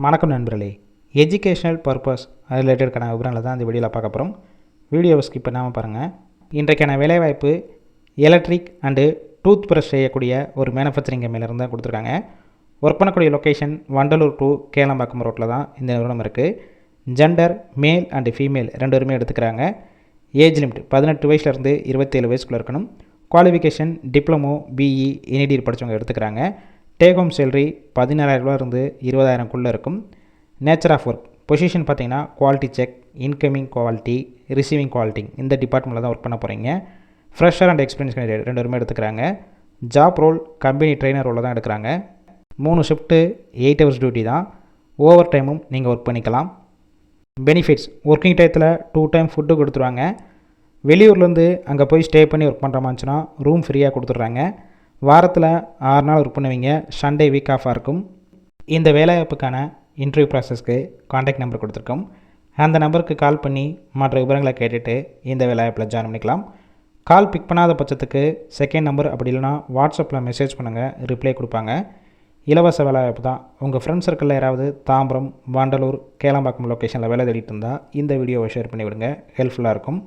வணக்கம் நண்பர்களே. Educational purpose ரிலேட்டடுக்கான விவரங்களை தான் இந்த வீடியோவில் பார்க்க போகிறோம் வீடியோவை ஸ்கிப் பண்ணாமல் பாருங்கள் இன்றைக்கான வேலைவாய்ப்பு எலக்ட்ரிக் அண்டு டூத் ப்ரஷ் செய்யக்கூடிய ஒரு மேனுஃபேக்சரிங் கம்பெனிலேருந்து தான் கொடுத்துருக்காங்க. ஒர்க் பண்ணக்கூடிய லொக்கேஷன் வண்டலூர் டு கேளம்பாக்கம் ரோட்டில் தான் இந்த நிறுவனம் இருக்குது ஜெண்டர் மேல் அண்டு ஃபீமேல் ரெண்டு பேருமே எடுத்துக்கிறாங்க. ஏஜ் லிமிட் பதினெட்டு வயசுலேருந்து இருபத்தேழு வயசுக்குள்ளே இருக்கணும். குவாலிஃபிகேஷன் டிப்ளமோ பிஇ என்இடி படித்தவங்க எடுத்துக்கிறாங்க. டேக் ஹோம் சேலரி பதினாலாயிரரூபாயிருந்து இருபதாயிரம்குள்ளே இருக்கும். நேச்சர் ஆஃப் ஒர்க் பொசிஷன் பார்த்தீங்கன்னா quality check incoming quality receiving quality இந்த டிபார்ட்மெண்ட்டில் தான் ஒர்க் பண்ண போகிறீங்க ஃப்ரெஷர் அண்ட் எக்ஸ்பீரியன்ஸ் கேண்டிடேட் ரெண்டு பேருமே எடுத்துக்கிறாங்க. ஜாப் ரோல் கம்பெனி ட்ரெயினர் ரோலில் தான் எடுக்கிறாங்க. மூணு ஷிஃப்ட்டு எயிட் ஹவர்ஸ் டியூட்டி தான். ஓவர் டைமும் நீங்கள் ஒர்க் பண்ணிக்கலாம். பெனிஃபிட்ஸ் ஒர்க்கிங் டயத்தில் டூ டைம் ஃபுட்டு கொடுத்துருவாங்க. வெளியூர்லேருந்து அங்கே போய் ஸ்டே பண்ணி ஒர்க் பண்ணுற மாதிரிச்சுன்னா ரூம் ஃப்ரீயாக கொடுத்துட்றாங்க. வாரத்தில் ஆறு நாள் ஒர்க் பண்ணுவீங்க. சண்டே வீக் ஆஃபாக இருக்கும். இந்த வேலைவாய்ப்புக்கான இன்டர்வியூ ப்ராசஸ்க்கு காண்டாக்ட் நம்பர் கொடுத்துருக்கோம். அந்த நம்பருக்கு கால் பண்ணி மற்ற விவரங்களை கேட்டுட்டு இந்த வேலைவாய்ப்பில் ஜாயின் பண்ணிக்கலாம். கால் பிக் பண்ணாத பட்சத்துக்கு செகண்ட் நம்பர் அப்படி இல்லைனா வாட்ஸ்அப்பில் மெசேஜ் பண்ணுங்கள் ரிப்ளை கொடுப்பாங்க. இலவச வேலைவாய்ப்பு தான். உங்கள் ஃப்ரெண்ட்ஸ் சர்க்கிளில் யாராவது தாம்பரம் வண்டலூர் கேளம்பாக்கம் லொக்கேஷனில் வேலை தேடிட்டு இருந்தால் இந்த வீடியோவை ஷேர் பண்ணி விடுங்க ஹெல்ப்ஃபுல்லாக இருக்கும்.